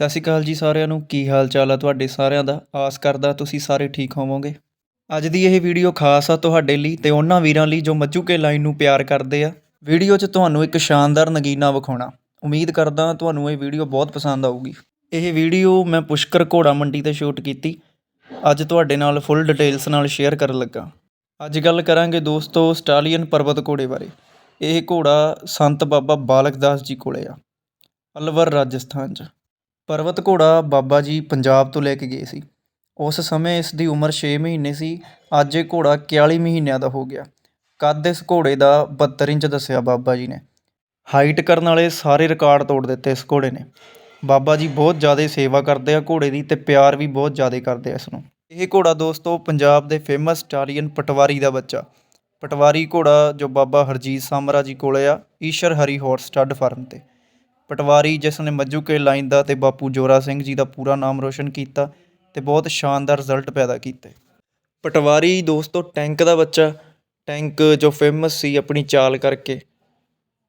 ਸਤਿ ਸ਼੍ਰੀ ਅਕਾਲ ਜੀ ਸਾਰਿਆਂ ਨੂੰ। ਕੀ ਹਾਲ ਚਾਲ ਆ ਤੁਹਾਡੇ ਸਾਰਿਆਂ ਦਾ? ਆਸ ਕਰਦਾ ਤੁਸੀਂ ਸਾਰੇ ਠੀਕ ਹੋਵੋਗੇ। ਅੱਜ ਦੀ ਇਹ ਵੀਡੀਓ ਖਾਸ ਆ ਤੁਹਾਡੇ ਲਈ ਤੇ ਉਹਨਾਂ ਵੀਰਾਂ ਲਈ ਜੋ ਮੱਜੂਕੇ ਲਾਈਨ ਨੂੰ ਪਿਆਰ ਕਰਦੇ ਆ। ਵੀਡੀਓ 'ਚ ਤੁਹਾਨੂੰ ਇੱਕ ਸ਼ਾਨਦਾਰ ਨਗੀਨਾ ਵਿਖਾਉਣਾ। ਉਮੀਦ ਕਰਦਾ ਤੁਹਾਨੂੰ ਇਹ ਵੀਡੀਓ ਬਹੁਤ ਪਸੰਦ ਆਊਗੀ। ਇਹ ਵੀਡੀਓ ਮੈਂ ਪੁਸ਼ਕਰ ਘੋੜਾ ਮੰਡੀ ਤੇ ਸ਼ੂਟ ਕੀਤੀ। ਅੱਜ ਤੁਹਾਡੇ ਨਾਲ ਫੁੱਲ ਡਿਟੇਲਸ ਨਾਲ ਸ਼ੇਅਰ ਕਰਨ ਲੱਗਾ। ਅੱਜ ਗੱਲ ਕਰਾਂਗੇ ਦੋਸਤੋ ਸਟਾਲੀਅਨ ਪਰਬਤ ਘੋੜੇ ਬਾਰੇ। ਇਹ ਘੋੜਾ ਸੰਤ ਬਾਬਾ ਬਾਲਕ ਦਾਸ ਜੀ ਕੋਲੇ ਆ। ਅਲਵਰ ਰਾਜਸਥਾਨ 'ਚ। ਪਰਬਤ ਘੋੜਾ ਬਾਬਾ ਜੀ ਪੰਜਾਬ ਤੋਂ ਲੈ ਕੇ ਗਏ ਸੀ। ਉਸ ਸਮੇਂ ਇਸ ਦੀ ਉਮਰ ਛੇ ਮਹੀਨੇ ਸੀ। ਅੱਜ ਇਹ ਘੋੜਾ 41 ਮਹੀਨਿਆਂ ਦਾ ਹੋ ਗਿਆ। ਕੱਦ ਇਸ ਘੋੜੇ ਦਾ 72 ਇੰਚ ਦੱਸਿਆ ਬਾਬਾ ਜੀ ਨੇ। ਹਾਈਟ ਕਰਨ ਵਾਲੇ ਸਾਰੇ ਰਿਕਾਰਡ ਤੋੜ ਦਿੱਤੇ ਇਸ ਘੋੜੇ ਨੇ। ਬਾਬਾ ਜੀ ਬਹੁਤ ਜ਼ਿਆਦਾ ਸੇਵਾ ਕਰਦੇ ਆ ਘੋੜੇ ਦੀ ਤੇ ਪਿਆਰ ਵੀ ਬਹੁਤ ਜ਼ਿਆਦਾ ਕਰਦੇ ਆ ਇਸ ਨੂੰ। ਇਹ ਘੋੜਾ ਦੋਸਤੋ ਪੰਜਾਬ ਦੇ ਫੇਮਸ ਸਟਾਲੀਅਨ ਪਟਵਾਰੀ ਦਾ ਬੱਚਾ। ਪਟਵਾਰੀ ਘੋੜਾ ਜੋ ਬਾਬਾ ਹਰਜੀਤ ਸਾਮਰਾ ਜੀ ਕੋਲੇ ਆ, Ishar Hari horse stud farm ਤੇ। ਪਟਵਾਰੀ, ਜਿਸ ਨੇ ਮੱਜੂਕੇ ਲਾਈਨ ਦਾ ਤੇ ਬਾਪੂ ਜੋਰਾ ਸਿੰਘ ਜੀ ਦਾ ਪੂਰਾ ਨਾਮ ਰੋਸ਼ਨ ਕੀਤਾ ਤੇ ਬਹੁਤ ਸ਼ਾਨਦਾਰ ਰਿਜ਼ਲਟ ਪੈਦਾ ਕੀਤੇ। ਪਟਵਾਰੀ ਦੋਸਤੋ, ਟੈਂਕ ਦਾ ਬੱਚਾ, ਟੈਂਕ ਜੋ ਫੇਮਸ ਸੀ ਆਪਣੀ ਚਾਲ ਕਰਕੇ,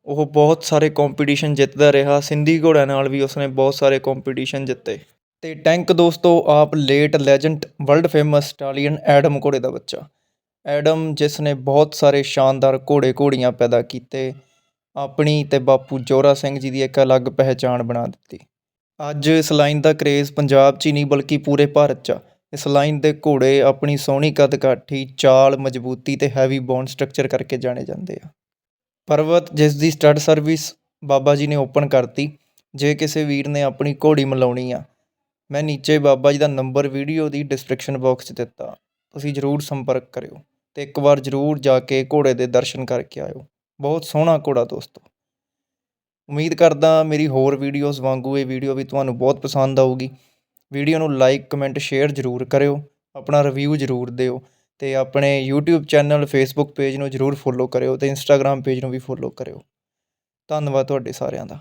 ਉਹ ਬਹੁਤ ਸਾਰੇ ਕੰਪੀਟੀਸ਼ਨ ਜਿੱਤਦਾ ਰਿਹਾ। ਸਿੰਧੀ ਘੋੜਿਆਂ ਨਾਲ ਵੀ ਉਸਨੇ ਬਹੁਤ ਸਾਰੇ ਕੰਪੀਟੀਸ਼ਨ ਜਿੱਤੇ। ਤੇ ਟੈਂਕ ਦੋਸਤੋ, ਆਪ late legend world famous stallion Adam ਘੋੜੇ ਦਾ ਬੱਚਾ। ਐਡਮ, ਜਿਸ ਨੇ ਬਹੁਤ ਸਾਰੇ ਸ਼ਾਨਦਾਰ ਘੋੜੇ ਘੋੜੀਆਂ ਪੈਦਾ ਕੀਤੇ ਆਪਣੀ ਅਤੇ ਬਾਪੂ ਜੋਰਾ ਸਿੰਘ ਜੀ ਦੀ ਇੱਕ ਅਲੱਗ ਪਹਿਚਾਣ ਬਣਾ ਦਿੱਤੀ। ਅੱਜ ਇਸ ਲਾਈਨ ਦਾ ਕਰੇਜ਼ ਪੰਜਾਬ 'ਚ ਹੀ ਨਹੀਂ ਬਲਕਿ ਪੂਰੇ ਭਾਰਤ 'ਚ ਆ। ਇਸ ਲਾਈਨ ਦੇ ਘੋੜੇ ਆਪਣੀ ਸੋਹਣੀ ਕੱਦ ਕਾਠੀ, ਚਾਲ, ਮਜ਼ਬੂਤੀ ਤੇ ਹੈਵੀ ਬੋਨ ਸਟਰਕਚਰ ਕਰਕੇ ਜਾਣੇ ਜਾਂਦੇ ਆ। ਪਰਵਤ ਜਿਸ ਦੀ ਸਟੱਡ ਸਰਵਿਸ ਬਾਬਾ ਜੀ ਨੇ ਓਪਨ ਕਰਤੀ, ਜੇ ਕਿਸੇ ਵੀਰ ਨੇ ਆਪਣੀ ਘੋੜੀ ਮਲਾਉਣੀ ਆ, ਮੈਂ ਨੀਚੇ ਬਾਬਾ ਜੀ ਦਾ ਨੰਬਰ ਵੀਡੀਓ ਦੀ ਡਿਸਕ੍ਰਿਪਸ਼ਨ ਬਾਕਸ 'ਚ ਦਿੱਤਾ। ਤੁਸੀਂ ਜ਼ਰੂਰ ਸੰਪਰਕ ਕਰਿਓ ਤੇ ਇੱਕ ਵਾਰ ਜ਼ਰੂਰ ਜਾ ਕੇ ਘੋੜੇ ਦੇ ਦਰਸ਼ਨ ਕਰਕੇ ਆਇਓ। ਬਹੁਤ ਸੋਹਣਾ ਘੋੜਾ ਦੋਸਤੋ। ਉਮੀਦ ਕਰਦਾ ਮੇਰੀ ਹੋਰ ਵੀਡੀਓਜ਼ ਵਾਂਗੂ ਇਹ ਵੀਡੀਓ ਵੀ ਤੁਹਾਨੂੰ ਬਹੁਤ ਪਸੰਦ ਆਊਗੀ। ਵੀਡੀਓ ਨੂੰ ਲਾਈਕ ਕਮੈਂਟ ਸ਼ੇਅਰ ਜ਼ਰੂਰ ਕਰਿਓ। ਆਪਣਾ ਰਿਵਿਊ ਜ਼ਰੂਰ ਦਿਓ ਤੇ ਆਪਣੇ YouTube ਚੈਨਲ Facebook ਪੇਜ ਨੂੰ ਜ਼ਰੂਰ ਫੋਲੋ ਕਰਿਓ ਤੇ Instagram ਪੇਜ ਨੂੰ ਵੀ ਫੋਲੋ ਕਰਿਓ। ਧੰਨਵਾਦ ਤੁਹਾਡੇ ਸਾਰਿਆਂ ਦਾ।